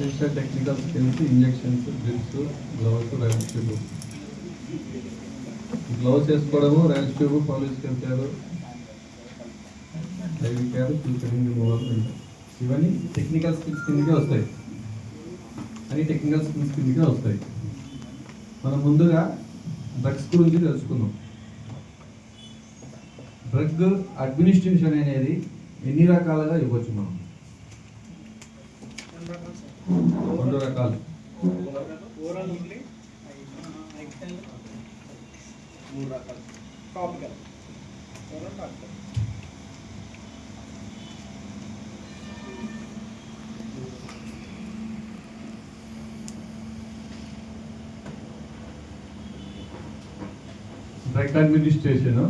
Essential technical skills injections drips gloves Ryle's tube gloves వేసుకోవడము Ryle's tube Foley's care IV care filtering removal ఇవన్నీ technical skills కిందకే వస్తాయి. అన్ని technical skills కిందకే వస్తాయి. మనం ముందుగా డ్రగ్స్ గురించి తెలుసుకుందాం. డ్రగ్ అడ్మినిస్ట్రేషన్ అనేది ఎన్ని రకాలుగా ఇవ్వచ్చు మనం? రెండు రకాలు. ఓరల్ ఓన్లీ ఎక్సెల్ మూడు రకాలు topical oral topical drug administration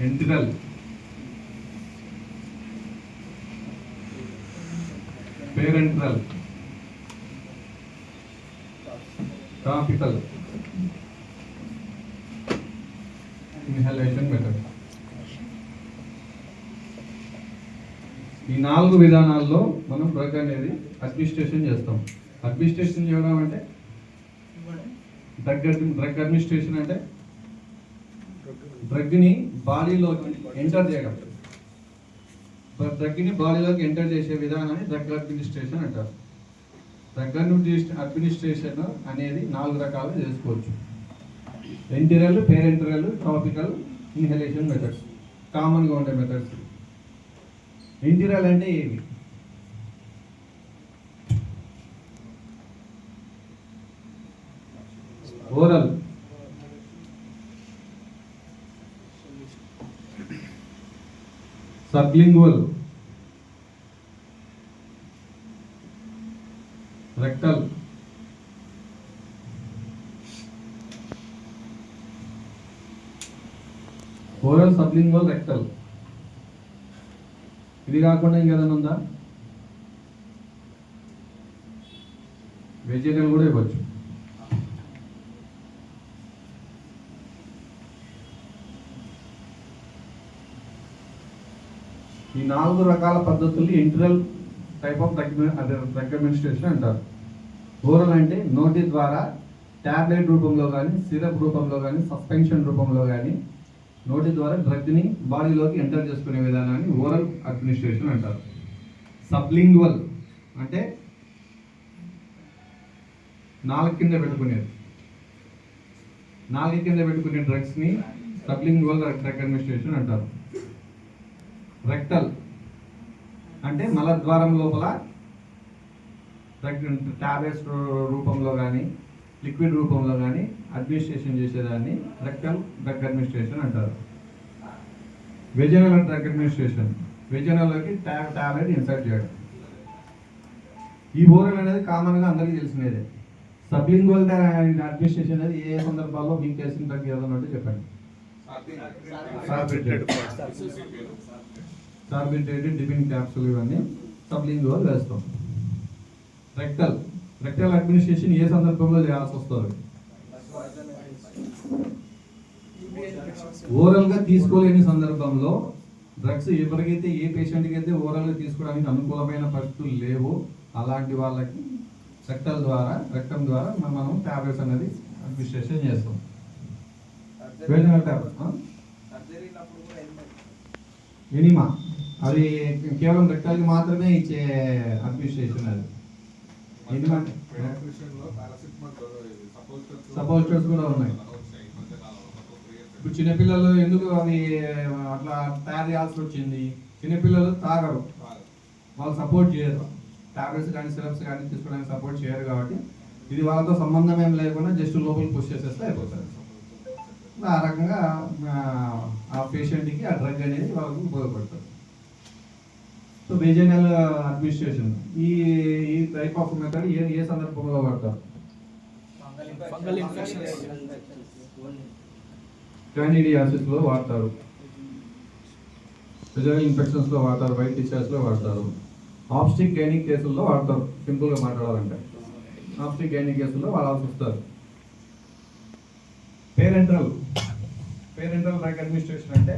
enteral parenteral topical inhalation method ఈ నాలుగు విధానాల్లో మనం డ్రగ్ అనేది అడ్మినిస్ట్రేషన్ చేస్తాం. అడ్మినిస్ట్రేషన్ చేయడం అంటే? డ్రగ్ డ్రగ్ అడ్మినిస్ట్రేషన్ అంటే? డ్రగ్ని బాడీలోకి ఎంటర్ చేయడం. డ్రగ్ని బాడీలోకి ఎంటర్ చేసే విధానాన్ని డ్రగ్ అడ్మినిస్ట్రేషన్ అంటారు. డ్రగ్ అడ్మినిస్ట్రేషన్ అనేది నాలుగు రకాలుగా చేసుకోవచ్చు. Enteral parenteral topical inhalation methods కామన్గా ఉండే మెథడ్స్ ఎంటీరియల్ అంటే ఏవి oral sublingual rectal oral sublingual rectal ఇది కాకుండా ఇంకేదైనా ఉందా? వెజిటల్ కూడా ఇవ్వచ్చు. ఈ నాలుగు రకాల పద్ధతుల్ని ఇంటరల్ టైప్ ఆఫ్ రికమెండేషన్ అంటారు. ఓరల్ అంటే నోటి ద్వారా ట్యాబ్లెట్ రూపంలో కానీ సిరప్ రూపంలో కానీ సస్పెన్షన్ రూపంలో కానీ నోటి ద్వారా డ్రగ్ని బాడీలోకి ఎంటర్ చేసుకునే విధానాన్ని ఓరల్ అడ్మినిస్ట్రేషన్ అంటారు. సబ్లింగ్వల్ అంటే నాలుగు కింద పెట్టుకునేది. నాలుగు కింద పెట్టుకునే డ్రగ్స్ని సబ్లింగ్వల్ డ్రగ్ అడ్మినిస్ట్రేషన్ అంటారు. రెక్టల్ అంటే మలద్వారం లోపల టాబ్లెట్స్ రూపంలో కానీ లిక్విడ్ రూపంలో కానీ అడ్మినిస్ట్రేషన్ చేసేదాన్ని రెక్టల్ డ్రగ్ అడ్మినిస్ట్రేషన్ అంటారు. వెజనల్ డ్రగ్ అడ్మినిస్ట్రేషన్ వెజనల్లోకి ట్యాబ్ టాబ్లెట్ ఇన్సర్ట్ చేయడం. ఈ ఓరల్ అనేది కామన్గా అందరికీ తెలిసినదే సబ్లింగ్వల్ అడ్మినిస్ట్రేషన్ అనేది ఏ సందర్భాల్లో మీకు తెలిసిన డ్రగ్ ఏదైనా ఉంటే చెప్పండి కార్బిట్రేటెడ్ డిపిన్ క్యాప్సూల్ ఇవన్నీ సబ్లింగువల్ వేస్తాం. రెక్టల్ రెక్టల్ అడ్మినిస్ట్రేషన్ ఏ సందర్భంలో చేయాల్సి వస్తుంది? ఓరల్గా తీసుకోలేని సందర్భంలో డ్రగ్స్ ఎవరికైతే ఏ పేషెంట్కి అయితే ఓరల్గా తీసుకోవడానికి అనుకూలమైన పరిస్థితులు లేవు అలాంటి వాళ్ళకి రెక్టల్ ద్వారా రెక్టం ద్వారా మనం- టాబ్లెట్స్ అనేది అడ్మినిస్ట్రేషన్ చేస్తాం. వెళ్ళిపోయింది ఎనిమా అది కేవలం రెక్టాల్కి మాత్రమే ఇచ్చే అడ్మినిస్ట్రేషన్ అది. ఎందుకంటే కూడా ఉన్నాయి. ఇప్పుడు చిన్నపిల్లలు ఎందుకు అవి అట్లా తయారు చేయాల్సి వచ్చింది? చిన్నపిల్లలు తాగరు. వాళ్ళు సపోర్ట్ చేయరు. టాబ్లెట్స్ కానీ సిరప్స్ కానీ తీసుకోవడానికి సపోర్ట్ చేయరు కాబట్టి ఇది వాళ్ళతో సంబంధం ఏం లేకుండా జస్ట్ లోపలికి పుష్ చేసేస్తే అయిపోతుంది. ఆ రకంగా ఆ, ఆ పేషెంట్కి ఆ డ్రగ్ అనేది వాళ్ళకు ఉపయోగపడుతుంది. సో బేజనల్ అడ్మినిస్ట్రేషన్ ఈ ఈ టైప్ ఆఫ్ మెథడ్ ఏ ఏ సందర్భంలో వాడతారు? ఫంగల్ ఇన్ఫెక్షన్ క్యానిడియాసిస్లో వాడతారు. వెజనల్ ఇన్ఫెక్షన్స్లో వాడతారు. వైట్ డిశ్చార్జ్లో వాడతారు. ఆప్స్టిక్ గైనిక్ కేసుల్లో వాడతారు. సింపుల్గా మాట్లాడాలంటే. ఆప్స్టిక్ గైనిక్ కేసుల్లో వాడాల్సి వస్తారు. పేరెంటల్ పేరెంటల్ అడ్మినిస్ట్రేషన్ అంటే